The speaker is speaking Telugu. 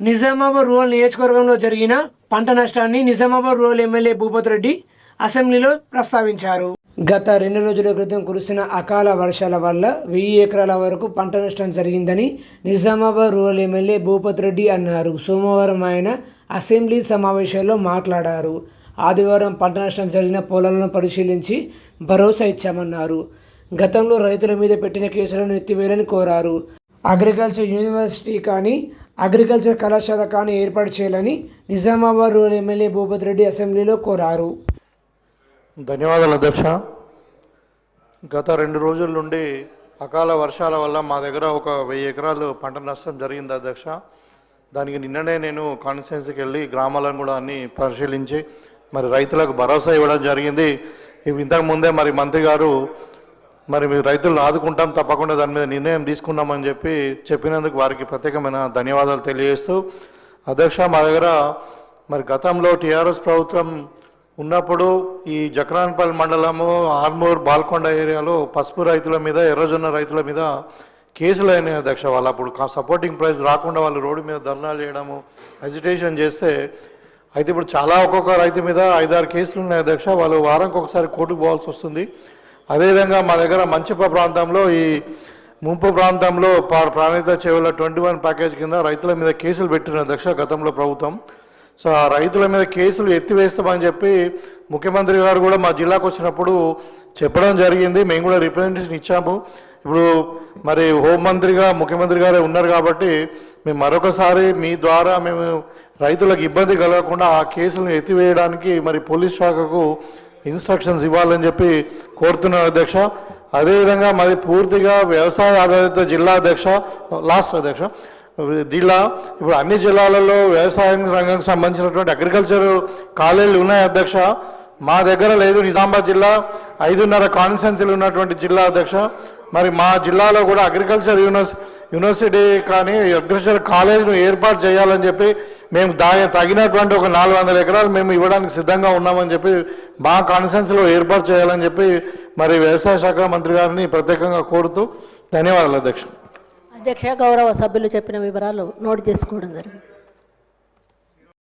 నిజామాబాద్ రూరల్ నియోజకవర్గంలో జరిగిన పంట నష్టాన్ని నిజామాబాద్ రూరల్ ఎమ్మెల్యే భూపత్ రెడ్డి అసెంబ్లీలో ప్రస్తావించారు. గత రెండు రోజుల క్రితం కురిసిన అకాల వర్షాల వల్ల వెయ్యి ఎకరాల వరకు పంట నష్టం జరిగిందని నిజామాబాద్ రూరల్ ఎమ్మెల్యే భూపత్ రెడ్డి అన్నారు. సోమవారం ఆయన అసెంబ్లీ సమావేశంలో మాట్లాడారు. ఆదివారం పంట నష్టం జరిగిన పొలాలను పరిశీలించి భరోసా ఇచ్చామన్నారు. గతంలో రైతుల మీద పెట్టిన కేసులను ఎత్తివేయాలని కోరారు. అగ్రికల్చర్ యూనివర్సిటీ కానీ అగ్రికల్చర్ కళాశాల కానీ ఏర్పాటు చేయాలని నిజామాబాద్ రూరల్ ఎమ్మెల్యే భూపత్ రెడ్డి అసెంబ్లీలో కోరారు. ధన్యవాదాలు అధ్యక్ష. గత రెండు రోజుల నుండి అకాల వర్షాల వల్ల మా దగ్గర ఒక వెయ్యి ఎకరాలు పంట నష్టం జరిగింది అధ్యక్ష. దానికి నిన్ననే నేను కాన్స్టిట్యున్సీకి వెళ్ళి గ్రామాలను కూడా అన్ని పరిశీలించి మరి రైతులకు భరోసా ఇవ్వడం జరిగింది. ఇంతకుముందే మరి మంత్రి గారు మరి మీరు రైతులను ఆదుకుంటాం తప్పకుండా దాని మీద నిర్ణయం తీసుకున్నామని చెప్పి చెప్పినందుకు వారికి ప్రత్యేకమైన ధన్యవాదాలు తెలియజేస్తూ అధ్యక్ష మా దగ్గర మరి గతంలో టీఆర్ఎస్ ప్రభుత్వం ఉన్నప్పుడు ఈ జక్రాన్పల్లి మండలము ఆర్మూర్ బాల్కొండ ఏరియాలో పసుపు రైతుల మీద ఎర్రజొన్న రైతుల మీద కేసులు అయినాయి అధ్యక్ష. వాళ్ళు అప్పుడు సపోర్టింగ్ ప్రైస్ రాకుండా వాళ్ళు రోడ్డు మీద ధర్నాలు చేయడము అజిటేషన్ చేస్తే అయితే ఇప్పుడు చాలా ఒక్కొక్క రైతు మీద ఐదారు కేసులు ఉన్నాయి అధ్యక్ష. వాళ్ళు వారానికి ఒకసారి కోర్టుకు పోవాల్సి వస్తుంది. అదేవిధంగా మా దగ్గర మంచిప ప్రాంతంలో ఈ ముంపు ప్రాంతంలో పా- ప్రాణిత చెవుల ట్వంటీ వన్ ప్యాకేజ్ కింద రైతుల మీద కేసులు పెట్టిన దక్ష గతంలో ప్రభుత్వం. సో ఆ రైతుల మీద కేసులు ఎత్తివేస్తామని చెప్పి ముఖ్యమంత్రి గారు కూడా మా జిల్లాకు వచ్చినప్పుడు చెప్పడం జరిగింది. మేము కూడా రిప్రజెంటేషన్ ఇచ్చాము. ఇప్పుడు మరి హోంమంత్రిగా ముఖ్యమంత్రి గారే ఉన్నారు కాబట్టి మేము మరొకసారి మీ ద్వారా మేము రైతులకు ఇబ్బంది కలగకుండా ఆ కేసులను ఎత్తివేయడానికి మరి పోలీస్ శాఖకు ఇన్స్ట్రక్షన్స్ ఇవ్వాలని చెప్పి కోరుతున్నాను అధ్యక్ష. అదేవిధంగా మరి పూర్తిగా వ్యవసాయ ఆధారిత జిల్లా అధ్యక్ష లాస్ట్ అధ్యక్ష జిల్లా ఇప్పుడు అన్ని జిల్లాలలో వ్యవసాయ రంగానికి సంబంధించినటువంటి అగ్రికల్చర్ కాలేజీలు ఉన్నాయి అధ్యక్ష. మా దగ్గర లేదు. నిజామాబాద్ జిల్లా ఐదున్నర కాన్స్టెన్సీలు ఉన్నటువంటి జిల్లా అధ్యక్ష. మరి మా జిల్లాలో కూడా అగ్రికల్చర్ యూనివర్స్ యూనివర్సిటీ కానీ అగ్రికల్చర్ కాలేజ్ను ఏర్పాటు చేయాలని చెప్పి మేము దా తగినటువంటి ఒక నాలుగు వందల ఎకరాలు మేము ఇవ్వడానికి సిద్ధంగా ఉన్నామని చెప్పి మా కాన్ఫరెన్స్లో ఏర్పాటు చేయాలని చెప్పి మరి వ్యవసాయ శాఖ మంత్రి గారిని ప్రత్యేకంగా కోరుతూ ధన్యవాదాలు అధ్యక్ష. అధ్యక్ష గౌరవ సభ్యులు చెప్పిన వివరాలు నోట్ చేసుకోవడం జరిగింది.